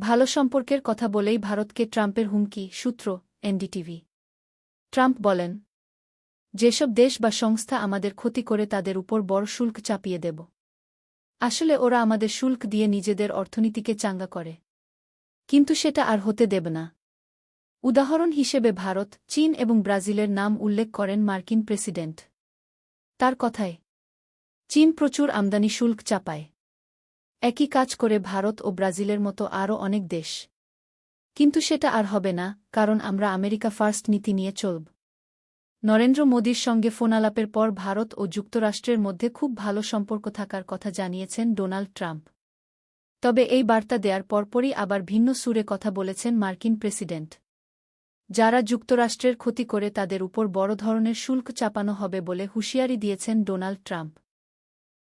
ভালো সম্পর্কের কথা বলেই ভারতকে ট্রাম্পের হুমকি, সূত্র, এনডিটিভি। ট্রাম্প বলেন, যেসব দেশ বা সংস্থা আমাদের ক্ষতি করে তাদের উপর বড় শুল্ক চাপিয়ে দেব। আসলে ওরা আমাদের শুল্ক দিয়ে নিজেদের অর্থনীতিকে চাঙ্গা করে। কিন্তু সেটা আর হতে দেব না। উদাহরণ হিসেবে ভারত, চীন এবং ব্রাজিলের নাম উল্লেখ করেন মার্কিন প্রেসিডেন্ট। তার কথায়, চীন প্রচুর আমদানি শুল্ক চাপায়। একই কাজ করে ভারত ও ব্রাজিলের মতো আরও অনেক দেশ। কিন্তু সেটা আর হবে না, কারণ আমরা আমেরিকা ফার্স্ট নীতি নিয়ে চলব। নরেন্দ্র মোদীর সঙ্গে ফোনালাপের পর ভারত ও যুক্তরাষ্ট্রের মধ্যে খুব ভালো সম্পর্ক থাকার কথা জানিয়েছেন ডোনাল্ড ট্রাম্প। তবে এই বার্তা দেওয়ার পরপরই আবার ভিন্ন সুরে কথা বলেছেন মার্কিন প্রেসিডেন্ট। যারা যুক্তরাষ্ট্রের ক্ষতি করে তাদের উপর বড় ধরনের শুল্ক চাপানো হবে বলে হুঁশিয়ারি দিয়েছেন ডোনাল্ড ট্রাম্প।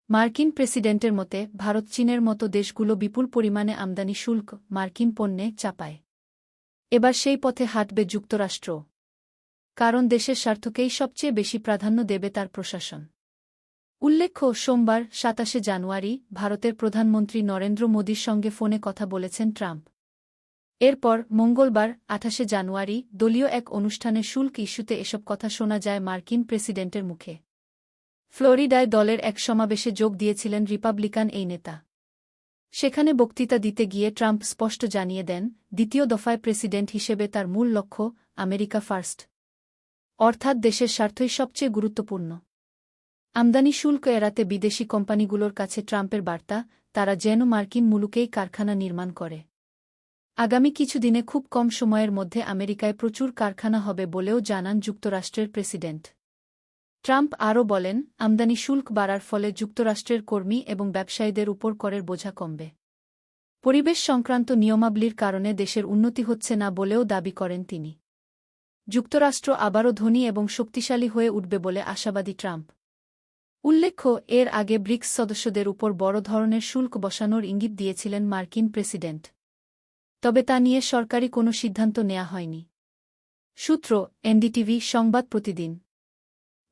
মার্কিন প্রেসিডেন্টের মতে, ভারত চীনের মতো দেশগুলো বিপুল পরিমাণে আমদানি শুল্ক, মার্কিন পণ্যে চাপায়। এবার সেই পথে হাঁটবে যুক্তরাষ্ট্র। কারণ দেশের স্বার্থকেই সবচেয়ে বেশি প্রাধান্য দেবে তার প্রশাসন। উল্লেখ্য, সোমবার, সাতাশে জানুয়ারি, ভারতের প্রধানমন্ত্রী নরেন্দ্র মোদীর সঙ্গে ফোনে কথা বলেছেন ট্রাম্প। এরপর, মঙ্গলবার, আঠাশে জানুয়ারি, দলীয় এক অনুষ্ঠানে শুল্ক ইস্যুতে এসব কথা শোনা যায় মার্কিন প্রেসিডেন্টের মুখে। ফ্লোরিডায় দলের এক সমাবেশে যোগ দিয়েছিলেন রিপাবলিকান এই নেতা। সেখানে বক্তৃতা দিতে গিয়ে ট্রাম্প স্পষ্ট জানিয়ে দেন, দ্বিতীয় দফায় প্রেসিডেন্ট হিসেবে তার মূল লক্ষ্য আমেরিকা ফার্স্ট। অর্থাৎ দেশের স্বার্থই সবচেয়ে গুরুত্বপূর্ণ। আমদানি শুল্ক এড়াতে বিদেশি কোম্পানিগুলোর কাছে ট্রাম্পের বার্তা, তারা যেন মার্কিন মুলুকেই কারখানা নির্মাণ করে। আগামী কিছুদিনে খুব কম সময়ের মধ্যে আমেরিকায় প্রচুর কারখানা হবে বলেও জানান যুক্তরাষ্ট্রের প্রেসিডেন্ট। ট্রাম্প আরও বলেন, আমদানি শুল্ক বাড়ার ফলে যুক্তরাষ্ট্রের কর্মী এবং ব্যবসায়ীদের উপর করের বোঝা কমবে। পরিবেশ সংক্রান্ত নিয়মাবলীর কারণে দেশের উন্নতি হচ্ছে না বলেও দাবি করেন তিনি। যুক্তরাষ্ট্র আবারও ধনী এবং শক্তিশালী হয়ে উঠবে বলে আশাবাদী ট্রাম্প। উল্লেখ্য, এর আগে ব্রিক্স সদস্যদের উপর বড় ধরনের শুল্ক বসানোর ইঙ্গিত দিয়েছিলেন মার্কিন প্রেসিডেন্ট। তবে তা নিয়ে সরকারি কোনো সিদ্ধান্ত নেওয়া হয়নি। সূত্র, এনডিটিভি, সংবাদ প্রতিদিন।